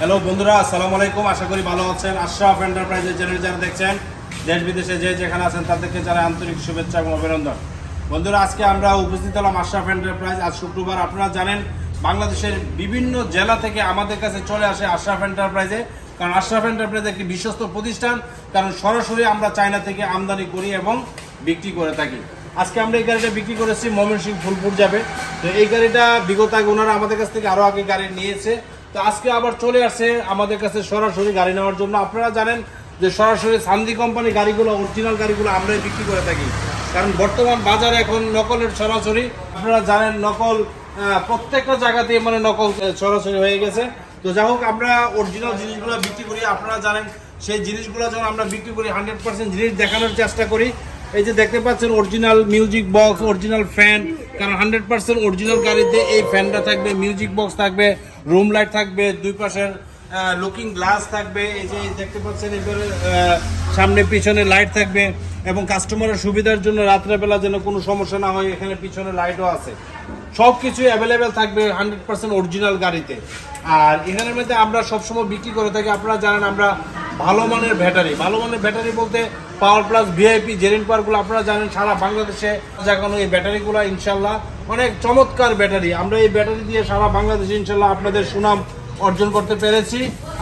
Hello বন্ধুরা, আসসালামু আলাইকুম। আশা করি ভালো আছেন। আশরাফ এন্টারপ্রাইজের চ্যানেল যারা দেখছেন, দেশ বিদেশে যে যেখানে আছেন, তাদেরকে যারা আন্তরিক শুভেচ্ছা এবং অভিনন্দন। বন্ধুরা, আজকে আমরা উপস্থিত হলাম আশরাফ এন্টারপ্রাইজ আজ শুক্রবার আপনারা জানেন, বাংলাদেশের বিভিন্ন জেলা থেকে আমাদের কাছে চলে আসে আশরাফ এন্টারপ্রাইজে কারণ আশরাফ এন্টারপ্রাইজ একটি বিশ্বস্ত প্রতিষ্ঠান। কারণ সরাসরি আমরা চায়না থেকে আমদানি করি এবং বিক্রি করে থাকি। আজকে আমরা এই গাড়িটা বিক্রি করেছি ময়মনসিংহ ফুলপুর যাবে। তো এই গাড়িটা বিগত আগে ওনারা আমাদের কাছ থেকে আরও আগে গাড়ি নিয়েছে। তো আজকে আবার চলে আসে আমাদের কাছে সরাসরি গাড়ি নেওয়ার জন্য। আপনারা জানেন যে সরাসরি সান্দি কোম্পানি গাড়িগুলো অরিজিনাল গাড়িগুলো আমরাই বিক্রি করে থাকি। কারণ বর্তমান বাজারে এখন নকলের সরাসরি। আপনারা জানেন নকল প্রত্যেকটা জায়গাতে মানে নকল সরাসরি হয়ে গেছে। তো যাই হোক, আমরা অরিজিনাল জিনিসগুলো বিক্রি করি। আপনারা জানেন সেই জিনিসগুলো যখন আমরা বিক্রি করি হান্ড্রেড পার্সেন্ট জিনিস দেখানোর চেষ্টা করি। এই যে দেখতে পাচ্ছেন original music box original fan কারণ হান্ড্রেড পার্সেন্ট অরিজিনাল গাড়িতে এই ফ্যানটা থাকবে মিউজিক বক্স থাকবে। রুম লাইট থাকবে, দুই পাশের লুকিং গ্লাস থাকবে, এই যে দেখতে পাচ্ছেন এবারে সামনে পিছনে লাইট থাকবে এবং কাস্টমারের সুবিধার জন্য রাত্রেবেলা যেন কোনো সমস্যা না হয়, এখানে পিছনে লাইটও আছে। সব কিছুই অ্যাভেলেবেল থাকবে হান্ড্রেড পার্সেন্ট অরিজিনাল গাড়িতে। আর এখানের মধ্যে আমরা সবসময় বিক্রি করে থাকি, আপনারা জানেন আমরা ভালো মানের ব্যাটারি ভালো মানের ব্যাটারি বলতে পাওয়ার প্লাস ভিআইপি জেরিন পাওয়ারগুলো আপনারা জানেন, সারা বাংলাদেশে দেখানো এই ব্যাটারিগুলো ইনশাল্লাহ অনেক চমৎকার ব্যাটারি। আমরা এই ব্যাটারি দিয়ে সারা বাংলাদেশে ইনশাল্লাহ আপনাদের সুনাম অর্জন করতে পেরেছি।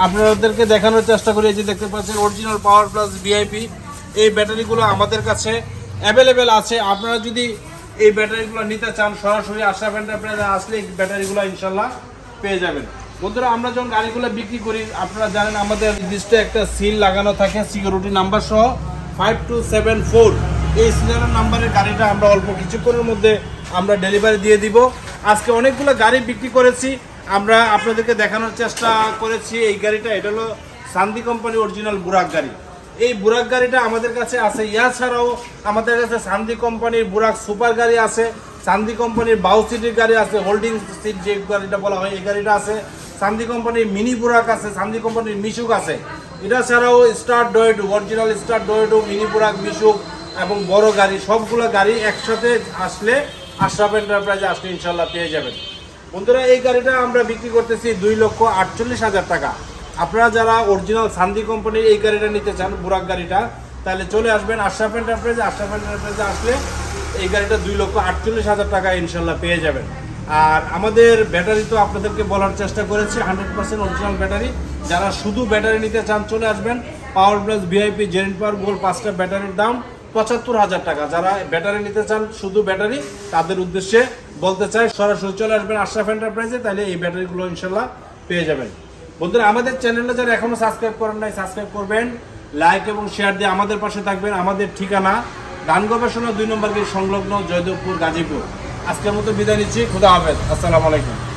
আপনাদেরকে দেখানোর চেষ্টা করি যে দেখতে পাচ্ছেন অরিজিনাল পাওয়ার প্লাস ভিআইপি এই ব্যাটারিগুলো আমাদের কাছে অ্যাভেলেবেল আছে। আপনারা যদি এই ব্যাটারিগুলো নিতে চান, সরাসরি আশরাফ এন্টারপ্রাইজে আসলে এই ব্যাটারিগুলো ইনশাল্লাহ পেয়ে যাবেন। বন্ধুরা, আমরা যখন গাড়িগুলো বিক্রি করি, আপনারা জানেন আমাদের নির্দিষ্ট একটা সিল লাগানো থাকে সিকিউরিটি নাম্বার সহ ফাইভ টু সেভেন ফোর এই সিলিন্ডার নাম্বারের গাড়িটা আমরা অল্প কিছুক্ষণের মধ্যে আমরা ডেলিভারি দিয়ে দিব। আজকে অনেকগুলো গাড়ি বিক্রি করেছি। আমরা আপনাদেরকে দেখানোর চেষ্টা করেছি। এই গাড়িটা, এটা হলো সান্দি কোম্পানি অরিজিনাল বুরাক গাড়ি। এই বুরাক গাড়িটা আমাদের কাছে আছে। ইয়া ছাড়াও আমাদের কাছে সান্দি কোম্পানির বুরাক সুপার গাড়ি আছে। সান্দি কোম্পানির বাউ সিটির গাড়ি আছে। হোল্ডিং সিট যে গাড়িটা বলা হয়, এই গাড়িটা আছে। সান্দি কোম্পানির মিনি বুরাক আছে। সান্দি কোম্পানির মিশুক আছে। এটা ছাড়াও স্টার ডয়েডু অরিজিনাল স্টার ডয়েডু মিনি বুরাক মিশুক এবং বড় গাড়ি, সবগুলো গাড়ি একসাথে আসলে আশরাফ এন্টারপ্রাইজে আসলে ইনশাল্লাহ পেয়ে যাবেন। বন্ধুরা, এই গাড়িটা আমরা বিক্রি করতেছি দুই লক্ষ আটচল্লিশ হাজার টাকা। আপনারা যারা অরিজিনাল সান্দি কোম্পানির এই গাড়িটা নিতে চান বুরাক গাড়িটা, তাহলে চলে আসবেন আশরাফ এন্টারপ্রাইজে আশরাফ এন্টারপ্রাইজে আসলে এই গাড়িটা দুই লক্ষ আটচল্লিশ হাজার টাকা ইনশাল্লাহ পেয়ে যাবেন। আর আমাদের ব্যাটারি তো আপনাদেরকে বলার চেষ্টা করেছি হান্ড্রেড পার্সেন্ট অরিজিনাল ব্যাটারি যারা শুধু ব্যাটারি নিতে চান, চলে আসবেন। Power plus VIP zen power গোল পাঁচটা ব্যাটারির দাম। পঁচাত্তর হাজার টাকা। যারা ব্যাটারি নিতে চান, শুধু ব্যাটারি, তাদের উদ্দেশ্যে বলতে চাই, সরাসরি চলে আসবেন আশরাফ এন্টারপ্রাইজে তাহলে এই ব্যাটারিগুলো ইনশাল্লাহ পেয়ে যাবেন। বন্ধুরা, আমাদের চ্যানেলটা যারা এখনও সাবস্ক্রাইব করেন নাই, সাবস্ক্রাইব করবেন, লাইক এবং শেয়ার দিয়ে আমাদের পাশে থাকবেন। আমাদের ঠিকানা গান গবেষণা দুই নম্বর গেট সংলগ্ন জয়দেবপুর, গাজীপুর। আজকের মতো বিদায় নিচ্ছি, খুদা হাফেজ। আসসালামু আলাইকুম।